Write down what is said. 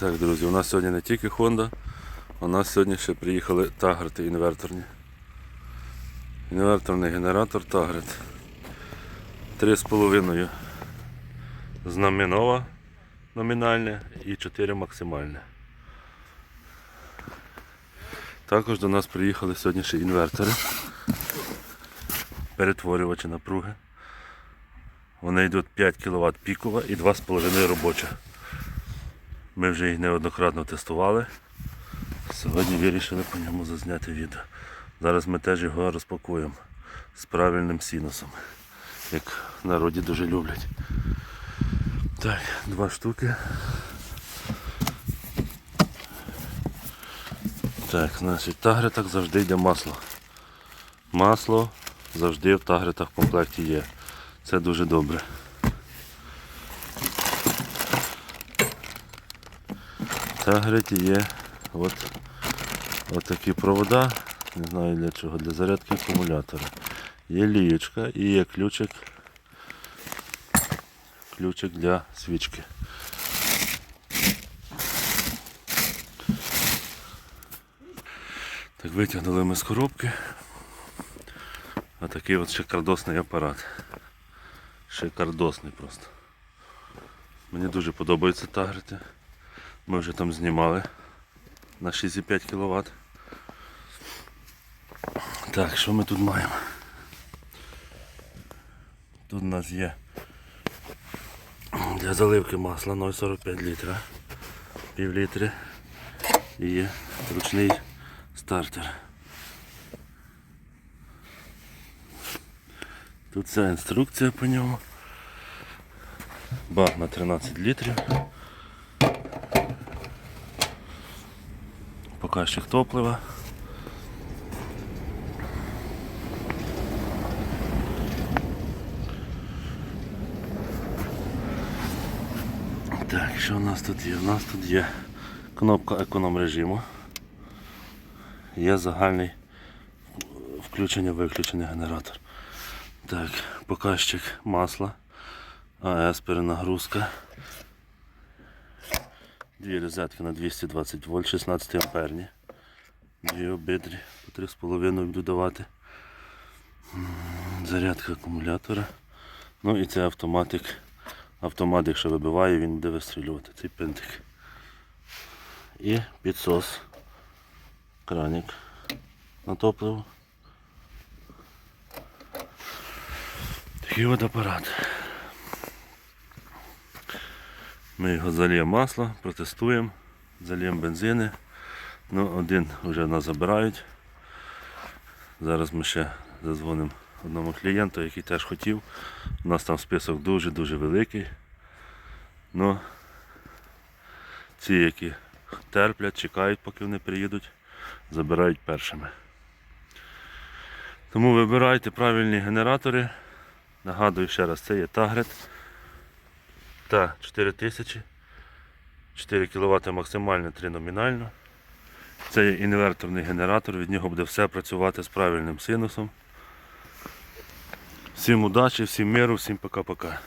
Так, друзі, у нас сьогодні не тільки Honda, у нас сьогодні ще приїхали тагрити інверторні. Інверторний генератор Тагрит. 3,5 знаменова номінальне і 4 максимальне. Також до нас приїхали сьогодні ще інвертори. Перетворювачі напруги. Вони йдуть 5 кВт пікова і 2,5 робоча. Ми вже їх неоднократно тестували. Сьогодні вирішили по ньому зазняти відео. Зараз ми теж його розпакуємо з правильним синусом, як в народі дуже люблять. Так, два штуки. Так, значить, в тагритах завжди йде масло. Масло завжди в тагритах в комплекті є. Це дуже добре. В тагриті є от, от такі провода, не знаю для чого, для зарядки акумулятора. Є лієчка і є ключик, ключик для свічки. Так, витягнули ми з коробки. Отакий от шикардосний апарат. Шикардосний просто. Мені дуже подобається тагрити. Ми вже там знімали на 6,5 кВт. Так, що ми тут маємо? Тут у нас є для заливки масла 0,45 літра, пів літри і є ручний стартер. Тут ця інструкція по ньому. Бак на 13 літрів. Показчик топлива. Так, що у нас тут є? У нас тут є кнопка економ режиму. Є загальний включення-виключення генератор. Так, показчик масла. АЕС перенагрузка. Дві розетки на 220 вольт, 16 амперні. Дві обидві по 3,5 буду давати. Зарядка акумулятора. Ну і це автоматик. Автомат, якщо вибиває, він буде вистрілювати цей пинтик. І підсос. Краник на топливо. Такий от апарат. Ми його зальємо масло, протестуємо, зальємо бензини. Ну, один вже нас забирають. Зараз ми ще зазвонимо одному клієнту, який теж хотів. У нас там список дуже-дуже великий. Ну, ці, які терплять, чекають, поки вони приїдуть, забирають першими. Тому вибирайте правильні генератори. Нагадую ще раз, це є Тагрет та 4000, 4 кВт максимально, 3 номінально. Це є інверторний генератор, від нього буде все працювати з правильним синусом. Всім удачі, всім миру, всім пока-пока.